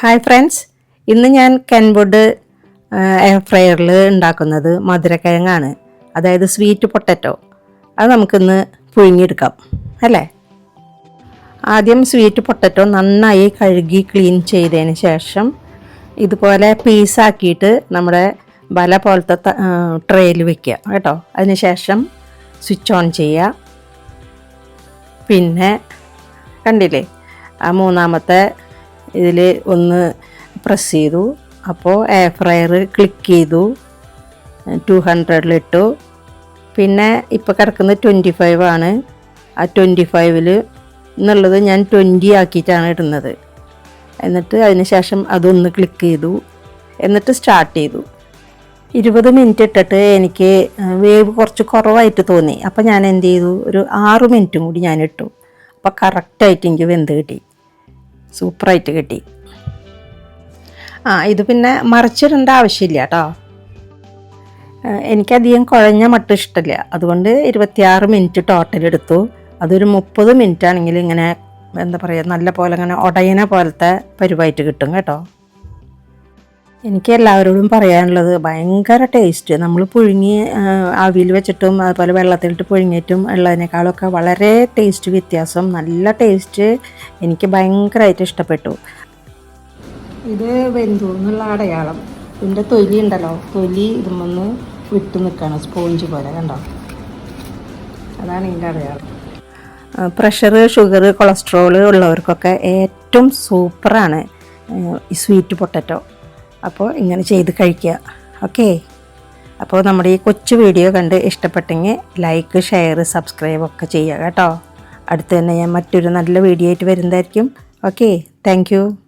Hi friends ഇന്ന് ഞാൻ Kenwood air ഫ്രയറിൽ ഉണ്ടാക്കുന്നത് മധുരക്കിഴങ്ങാണ്. അതായത് സ്വീറ്റ് പൊട്ടറ്റോ അത് നമുക്കിന്ന് പുഴുങ്ങിയെടുക്കാം. അല്ലേ? ആദ്യം സ്വീറ്റ് പൊട്ടറ്റോ നന്നായി കഴുകി ക്ലീൻ ചെയ്തതിന് ശേഷം ഇതുപോലെ പീസാക്കിയിട്ട് നമ്മുടെ വല പോലത്തെ ട്രേയിൽ വെക്കുക കേട്ടോ. അതിന് ശേഷം സ്വിച്ച് ഓൺ ചെയ്യുക. പിന്നെ കണ്ടില്ലേ? ആ മൂന്നാമത്തെ ഇതിൽ ഒന്ന് പ്രസ് ചെയ്തു. അപ്പോൾ എയർ ഫ്രയർ ക്ലിക്ക് ചെയ്തു. ടു ഹൺഡ്രഡിലിട്ടു പിന്നെ ഇപ്പോൾ കിടക്കുന്നത് ട്വന്റി ഫൈവ് ആണ്. ആ ട്വന്റി ഫൈവിൽ എന്നുള്ളത് ഞാൻ ട്വന്റി ആക്കിയിട്ടാണ് ഇടുന്നത്. എന്നിട്ട് അതിന് ശേഷം അതൊന്ന് ക്ലിക്ക് ചെയ്തു. എന്നിട്ട് സ്റ്റാർട്ട് ചെയ്തു. ഇരുപത് മിനിറ്റ് ഇട്ടിട്ട് എനിക്ക് വേവ് കുറച്ച് കുറവായിട്ട് തോന്നി. അപ്പോൾ ഞാൻ എന്ത് ചെയ്തു? ഒരു ആറ് മിനിറ്റും കൂടി ഞാൻ ഇട്ടു. അപ്പോൾ കറക്റ്റായിട്ട് എനിക്ക് വെന്ത് കിട്ടി. സൂപ്പറായിട്ട് കിട്ടി. ആ ഇത് പിന്നെ മറിച്ചിടേണ്ട ആവശ്യമില്ല കേട്ടോ എനിക്കധികം കുഴഞ്ഞ മട്ട് ഇഷ്ടമില്ല അതുകൊണ്ട് ഇരുപത്തിയാറ് മിനിറ്റ് ടോട്ടൽ എടുത്തു. അതൊരു മുപ്പത് മിനിറ്റ് ആണെങ്കിൽ ഇങ്ങനെ എന്താ പറയുക നല്ല പോലെ ഇങ്ങനെ ഉടയന പോലത്തെ പരുവായിട്ട് കിട്ടും കേട്ടോ. എനിക്ക് എല്ലാവരോടും പറയാനുള്ളത് ഭയങ്കര ടേസ്റ്റ് നമ്മൾ പുഴുങ്ങി ആവിയിൽ വെച്ചിട്ടും അതുപോലെ വെള്ളത്തിലിട്ട് പുഴുങ്ങിയിട്ടും ഉള്ളതിനേക്കാളൊക്കെ വളരെ ടേസ്റ്റ് വ്യത്യാസം. നല്ല ടേസ്റ്റ് എനിക്ക് ഭയങ്കരമായിട്ട് ഇഷ്ടപ്പെട്ടു. ഇത് വെന്തു എന്നുള്ള അടയാളം. ഇതിന്റെ തൊലി ഉണ്ടല്ലോ തൊലി ഇതുമൊന്ന് വിട്ടു നിൽക്കണം സ്പോഞ്ച് പോലെ കണ്ടോ? അതാണ് ഇതിന്റെ അടയാളം. പ്രഷർ ഷുഗർ കൊളസ്ട്രോൾ ഉള്ളവർക്കൊക്കെ ഏറ്റവും സൂപ്പറാണ് ഈ സ്വീറ്റ് പൊട്ടറ്റോ അപ്പോൾ ഇങ്ങനെ ചെയ്ത് കഴിക്കുക. ഓക്കേ? അപ്പോൾ നമ്മുടെ ഈ കൊച്ചു വീഡിയോ കണ്ട് ഇഷ്ടപ്പെട്ടെങ്കിൽ ലൈക്ക് ഷെയർ സബ്സ്ക്രൈബ് ഒക്കെ ചെയ്യുക കേട്ടോ. അടുത്ത് തന്നെ ഞാൻ മറ്റൊരു നല്ല വീഡിയോ ആയിട്ട് വരുന്നതായിരിക്കും. ഓക്കെ? താങ്ക്